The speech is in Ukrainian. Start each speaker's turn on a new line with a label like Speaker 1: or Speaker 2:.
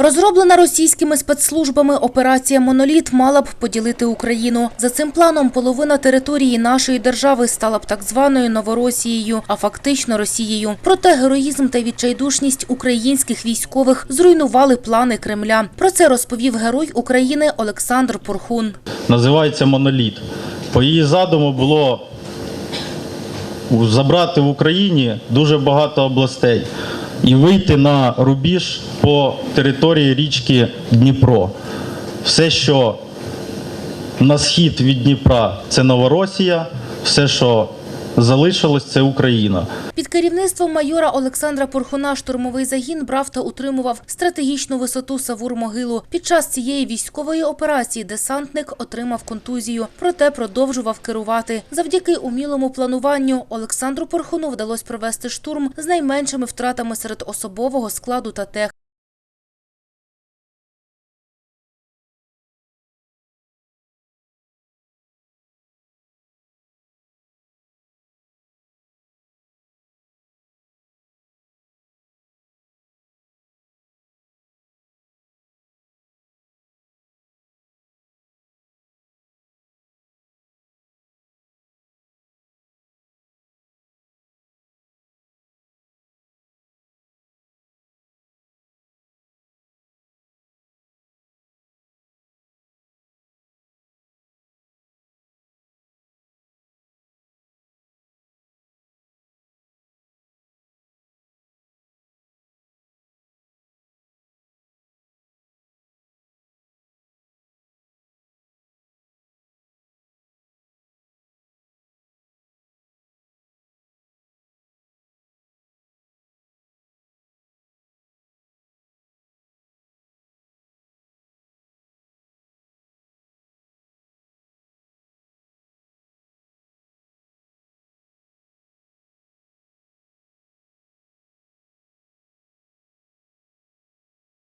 Speaker 1: Розроблена російськими спецслужбами операція Моноліт мала б поділити Україну. За цим планом половина території нашої держави стала б так званою Новоросією, а фактично Росією. Проте героїзм та відчайдушність українських військових зруйнували плани Кремля. Про це розповів герой України Олександр Порхун.
Speaker 2: називається моноліт. По її задуму було забрати в Україні дуже багато областей і вийти на рубіж по території річки Дніпро. Все, що на схід від Дніпра, це Новоросія, все, що залишилось, це Україна.
Speaker 1: Під керівництвом майора Олександра Порхуна штурмовий загін брав та утримував стратегічну висоту Савур-Могилу. Під час цієї військової операції десантник отримав контузію, проте продовжував керувати. Завдяки умілому плануванню Олександру Порхуну вдалося провести штурм з найменшими втратами серед особового складу та техніки.